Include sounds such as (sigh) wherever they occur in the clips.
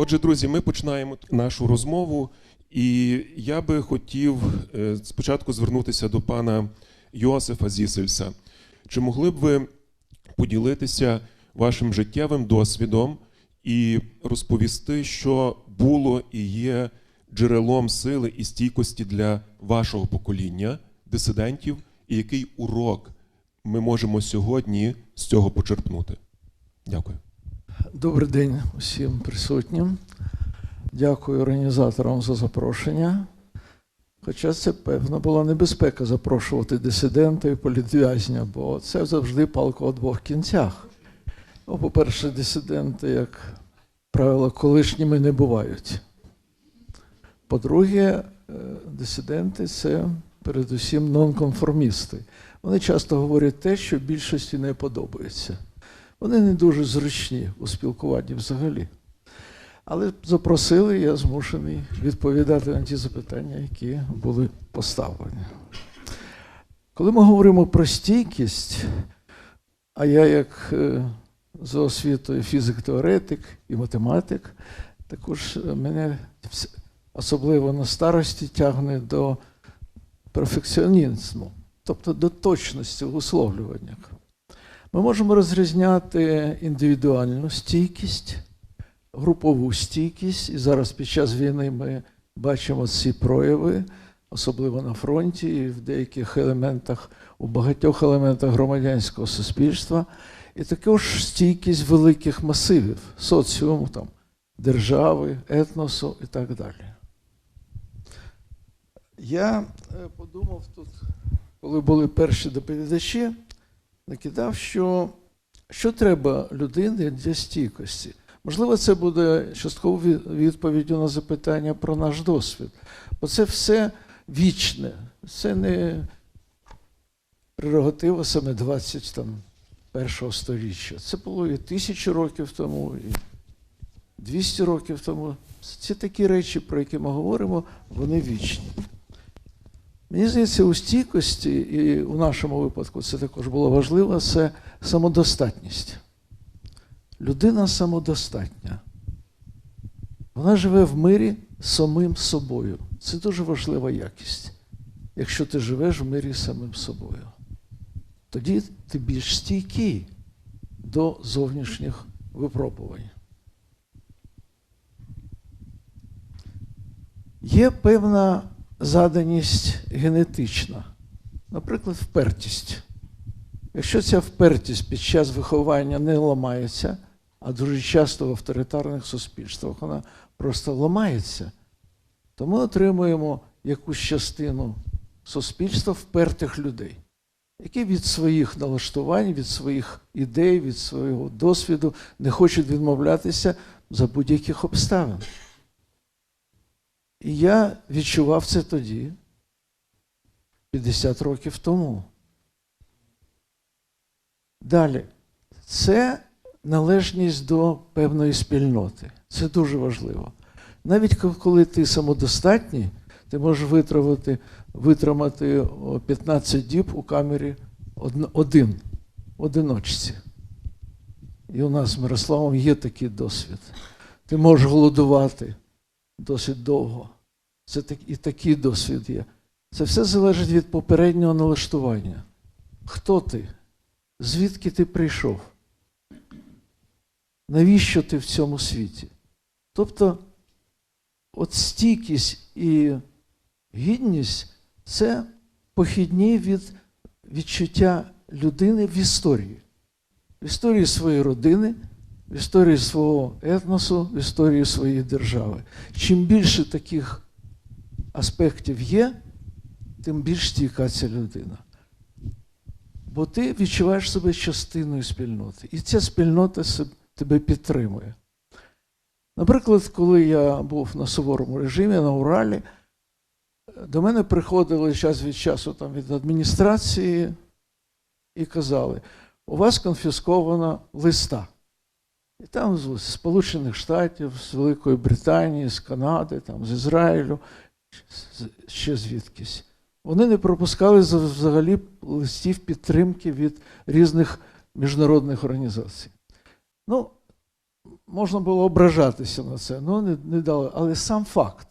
Отже, друзі, ми починаємо нашу розмову, і я би хотів е, спочатку звернутися до пана Йосифа Зісельса. Чи могли б ви поділитися вашим життєвим досвідом і розповісти, що було і є джерелом сили і стійкості для вашого покоління, дисидентів, і який урок ми можемо сьогодні з цього почерпнути? Дякую. Добрий день усім присутнім. Дякую організаторам за запрошення. Хоча це, певно, була небезпека запрошувати дисидента і політв'язня, бо це завжди палка у двох кінцях. Ну, по-перше, дисиденти, як правило, колишніми не бувають. По-друге, е, дисиденти це передусім нонконформісти. Вони часто говорять те, що більшості не подобається. Вони не дуже зручні у спілкуванні взагалі. Але запросили, я змушений відповідати на ті запитання, які були поставлені. Коли ми говоримо про стійкість, а я, як е, за освітою фізик-теоретик і математик, також е, мене особливо на старості тягне до перфекціонізму, тобто до точності в условлюваннях. Ми можемо розрізняти індивідуальну стійкість, групову стійкість, і зараз під час війни ми бачимо ці прояви, особливо на фронті, і в деяких елементах, у багатьох елементах громадянського суспільства, і також стійкість великих масивів, соціуму, там, держави, етносу і так далі. Я е, подумав тут, коли були перші доповідачі, накидав, що, що треба людині для стійкості. Можливо, це буде частково відповіддю на запитання про наш досвід. Бо це все вічне, це не прерогатива саме 21 сторіччя. Це було і тисячу років тому, і 200 років тому. Ці такі речі, про які ми говоримо, вони вічні. Мені здається, у стійкості, і у нашому випадку це також було важливо, це самодостатність. Людина самодостатня. Вона живе в мирі з самим собою. Це дуже важлива якість. Якщо ти живеш в мирі з самим собою, тоді ти більш стійкий до зовнішніх випробувань. Є певна заданість генетична, наприклад, впертість. Якщо ця впертість під час виховання не ламається, а дуже часто в авторитарних суспільствах вона просто ламається, то ми отримуємо якусь частину суспільства впертих людей, які від своїх налаштувань, від своїх ідей, від свого досвіду не хочуть відмовлятися за будь-яких обставин. І я відчував це тоді, 50 років тому. Далі, це належність до певної спільноти. Це дуже важливо. Навіть коли ти самодостатній, ти можеш витримати, витримати 15 діб у камері один, в одиночці. І у нас з Мирославом є такий досвід. Ти можеш голодувати досить довго. Це так, і такий досвід є. Це все залежить від попереднього налаштування. Хто ти? Звідки ти прийшов? Навіщо ти в цьому світі? Тобто, от стійкість і гідність це похідні від відчуття людини в історії, в історії своєї родини, в історії свого етносу, в історії своєї держави. Чим більше таких аспектів є, тим більш стійка ця людина. Бо ти відчуваєш себе частиною спільноти, і ця спільнота тебе підтримує. Наприклад, коли я був на суворому режимі на Уралі, до мене приходили час від часу там, від адміністрації і казали, у вас конфіскована листа. І там з Сполучених Штатів, з Великої Британії, з Канади, там, з Ізраїлю, ще звідкись. Вони не пропускали взагалі листів підтримки від різних міжнародних організацій. Ну, можна було ображатися на це, ну не, не дали. Але сам факт.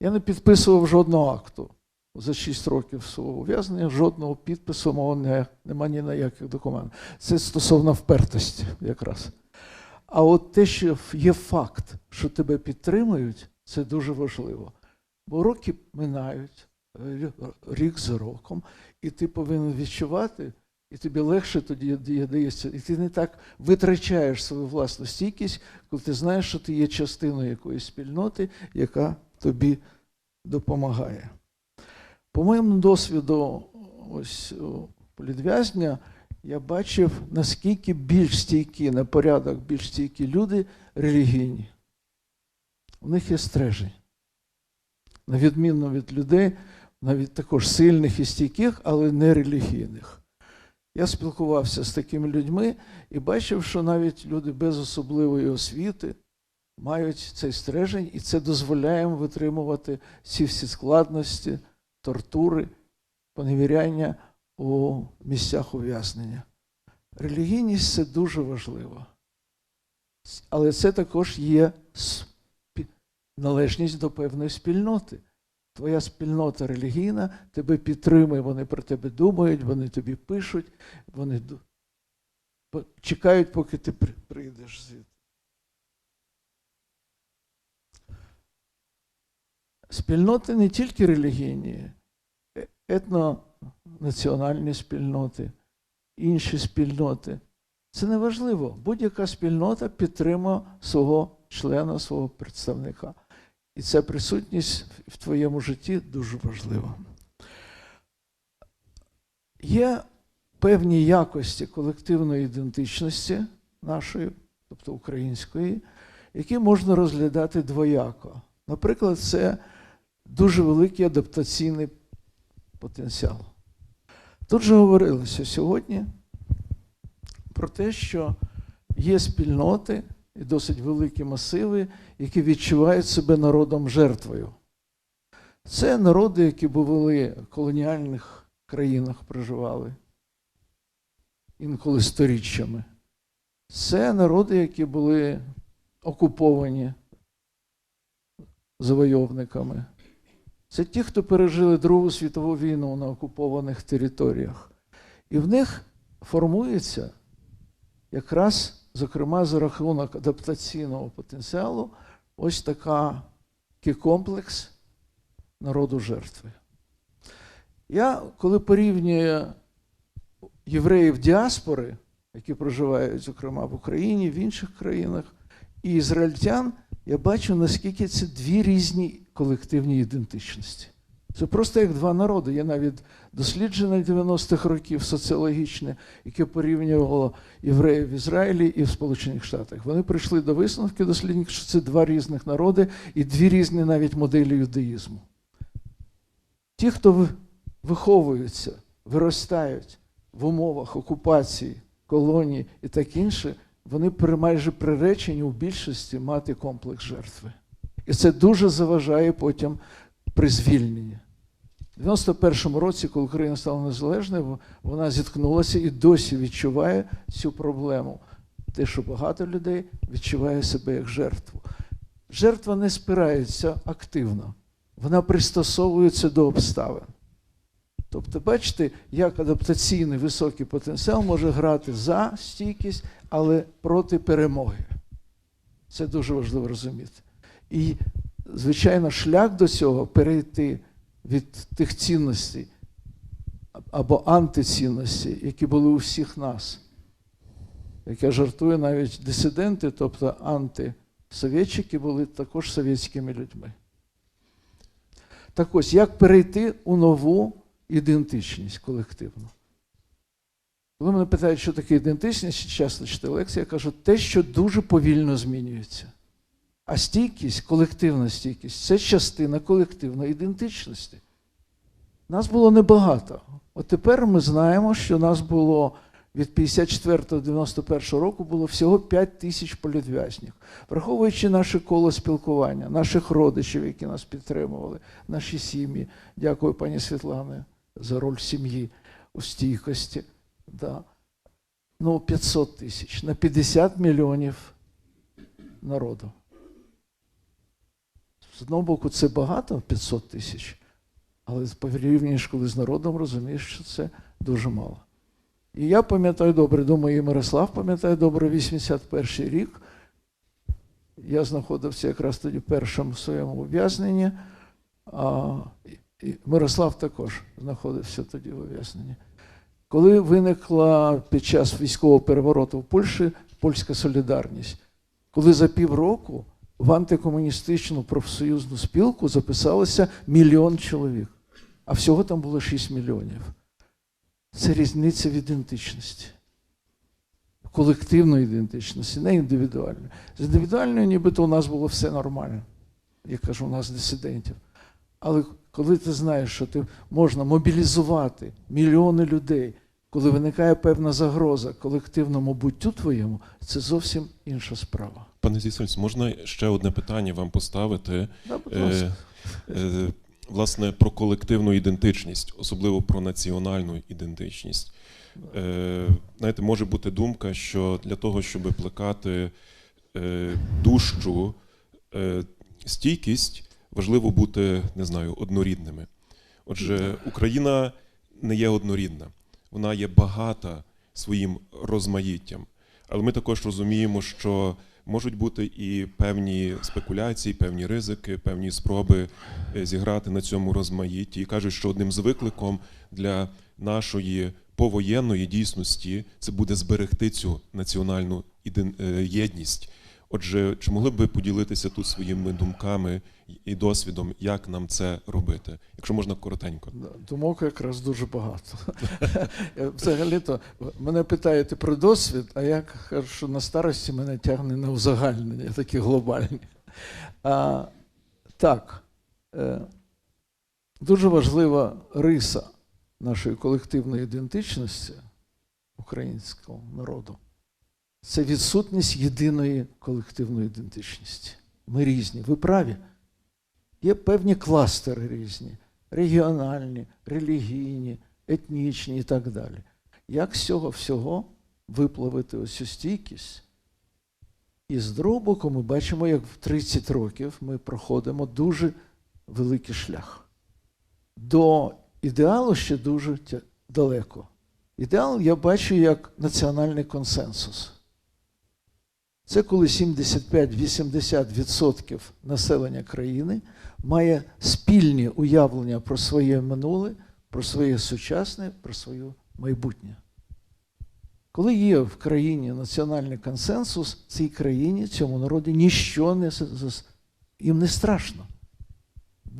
Я не підписував жодного акту за 6 років свого ув'язнення, жодного підпису мого не, нема ні на яких документах. Це стосовно впертості якраз. А от те, що є факт, що тебе підтримують, це дуже важливо. Бо роки минають, е, рік за роком, і ти повинен відчувати, і тобі легше тоді дає- дається. І ти не так витрачаєш свою власну стійкість, коли ти знаєш, що ти є частиною якоїсь спільноти, яка тобі допомагає. По моєму досвіду, ось політв'язня, я бачив, наскільки більш стійкі, на порядок більш стійкі люди релігійні. У них є стрежень. На відміну від людей, навіть також сильних і стійких, але не релігійних. Я спілкувався з такими людьми і бачив, що навіть люди без особливої освіти мають цей стрежень, і це дозволяє їм витримувати ці всі складності, тортури, поневіряння у місцях ув'язнення. Релігійність це дуже важливо. Але це також є належність до певної спільноти. Твоя спільнота релігійна тебе підтримує, вони про тебе думають, вони тобі пишуть, вони чекають, поки ти прийдеш звідти. Спільноти не тільки релігійні, е- етнонаціональні спільноти, інші спільноти. Це не важливо. Будь-яка спільнота підтримує свого члена, свого представника. І ця присутність в твоєму житті дуже важлива. Є певні якості колективної ідентичності нашої, тобто української, які можна розглядати двояко. Наприклад, це дуже великий адаптаційний потенціал. Тут же говорилося сьогодні про те, що є спільноти і досить великі масиви, які відчувають себе народом жертвою. Це народи, які були в колоніальних країнах, проживали інколи сторіччями. Це народи, які були окуповані завойовниками. Це ті, хто пережили Другу світову війну на окупованих територіях. І в них формується якраз, зокрема, за рахунок адаптаційного потенціалу, ось такий комплекс народу жертви. Я, коли порівнюю євреїв діаспори, які проживають, зокрема, в Україні, в інших країнах, і ізраїльтян, я бачу, наскільки це дві різні колективні ідентичності. Це просто як два народи. Є навіть дослідження 90-х років соціологічне, яке порівнювало євреїв в Ізраїлі і в Сполучених Штатах. Вони прийшли до висновки дослідників, що це два різних народи і дві різні навіть моделі юдаїзму. Ті, хто виховуються, виростають в умовах окупації, колонії і так інше, вони майже приречені у більшості мати комплекс жертви. І це дуже заважає потім при звільненні. У 91-му році, коли Україна стала незалежною, вона зіткнулася і досі відчуває цю проблему. Те, що багато людей відчуває себе як жертву. Жертва не спирається активно, вона пристосовується до обставин. Тобто, бачите, як адаптаційний високий потенціал може грати за стійкість, але проти перемоги. Це дуже важливо розуміти. І, звичайно, шлях до цього перейти від тих цінностей або антицінностей, які були у всіх нас. Як я жартую, навіть дисиденти, тобто антисовєтчики, були також совєтськими людьми. Так ось, як перейти у нову ідентичність колективну? Коли мене питають, що таке ідентичність, часто читаю лекції, я кажу, те, що дуже повільно змінюється. А стійкість, колективна стійкість це частина колективної ідентичності. Нас було небагато. От тепер ми знаємо, що нас було від 54 до 91 року було всього 5 тисяч політв'язнів. Враховуючи наше коло спілкування, наших родичів, які нас підтримували, наші сім'ї. Дякую, пані Світлане, за роль сім'ї у стійкості. Да. Ну, 500 тисяч на 50 мільйонів народу. З одного боку, це багато 500 тисяч, але порівнюєш, коли з народом, розумієш, що це дуже мало. І я пам'ятаю добре, думаю, і Мирослав пам'ятає добре, 81 рік. Я знаходився якраз тоді в першому своєму ув'язненні, а і Мирослав також знаходився тоді в ув'язненні. Коли виникла під час військового перевороту в Польщі польська солідарність, коли за півроку в антикомуністичну профсоюзну спілку записалося мільйон чоловік, а всього там було 6 мільйонів. Це різниця в ідентичності, колективної ідентичності, не індивідуальної. З індивідуальною, нібито у нас було все нормально. Я кажу, у нас дисидентів. Але коли ти знаєш, що ти можна мобілізувати мільйони людей, коли виникає певна загроза колективному буттю твоєму, це зовсім інша справа. Пане Зісельс, можна ще одне питання вам поставити? Да, будь ласка. Е, е, власне, про колективну ідентичність, особливо про національну ідентичність. Е, знаєте, може бути думка, що для того, щоб плекати е, дужчу е, стійкість, важливо бути, не знаю, однорідними. Отже, Україна не є однорідна, вона є багата своїм розмаїттям. Але ми також розуміємо, що можуть бути і певні спекуляції, певні ризики, певні спроби е, зіграти на цьому розмаїтті. І кажуть, що одним з викликом для нашої повоєнної дійсності це буде зберегти цю національну е, єдність. Отже, чи могли б ви поділитися тут своїми думками і досвідом, як нам це робити, якщо можна коротенько? Думок якраз дуже багато. (laughs) Взагалі-то мене питаєте про досвід, а я кажу, що на старості мене тягне на узагальнення, такі глобальні. А, так, е, дуже важлива риса нашої колективної ідентичності українського народу це відсутність єдиної колективної ідентичності. Ми різні, ви праві. Є певні кластери різні, регіональні, релігійні, етнічні і так далі. Як з цього всього виплавити ось цю стійкість? І з другого боку, ми бачимо, як в 30 років ми проходимо дуже великий шлях. До ідеалу ще дуже далеко. Ідеал я бачу як національний консенсус. Це коли 75-80% населення країни має спільні уявлення про своє минуле, про своє сучасне, про своє майбутнє. Коли є в країні національний консенсус, цій країні, цьому народі ніщо не їм не страшно.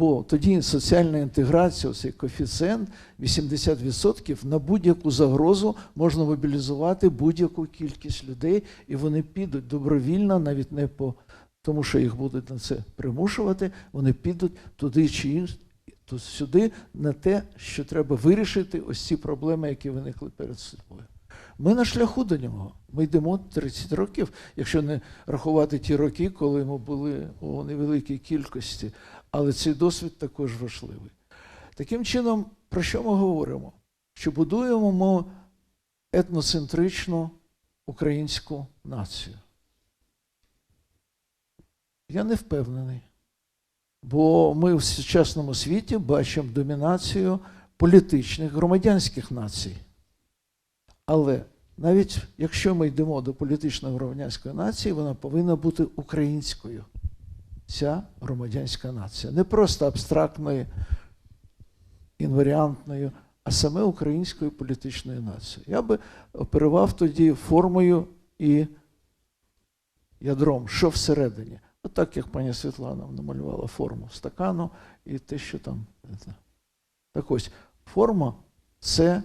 Бо тоді соціальна інтеграція, цей коефіцієнт 80% на будь-яку загрозу можна мобілізувати будь-яку кількість людей, і вони підуть добровільно, навіть не по тому, що їх будуть на це примушувати, вони підуть туди чи інш, то сюди на те, що треба вирішити ось ці проблеми, які виникли перед собою. Ми на шляху до нього. Ми йдемо 30 років, якщо не рахувати ті роки, коли ми були у невеликій кількості. Але цей досвід також важливий. Таким чином, про що ми говоримо? Що будуємо ми етноцентричну українську націю. Я не впевнений. Бо ми в сучасному світі бачимо домінацію політичних громадянських націй. Але навіть якщо ми йдемо до політичної громадянської нації, вона повинна бути українською. Ця громадянська нація. Не просто абстрактною, інваріантною, а саме українською політичною нацією. Я би оперував тоді формою і ядром, що всередині. Отак, як пані Світлана намалювала форму стакану і те, що там. Так ось, форма це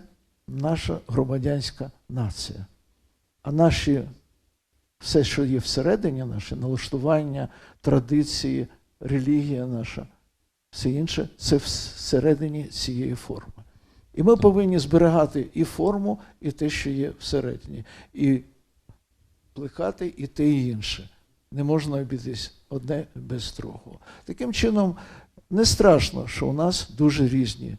наша громадянська нація. А наші, все, що є всередині, наше налаштування, традиції, релігія наша, все інше, це всередині цієї форми. І ми повинні зберігати і форму, і те, що є всередині, і плекати і те, і інше. Не можна обійтись одне без другого. Таким чином, не страшно, що у нас дуже різні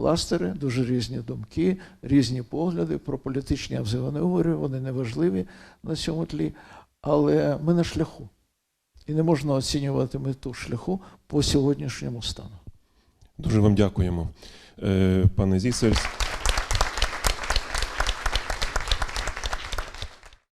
кластери, дуже різні думки, різні погляди про політичні я взагалі не говорю, вони не важливі на цьому тлі. але ми на шляху. І не можна оцінювати мету шляху по сьогоднішньому стану. Дуже вам дякуємо, Е, пане Зісельс.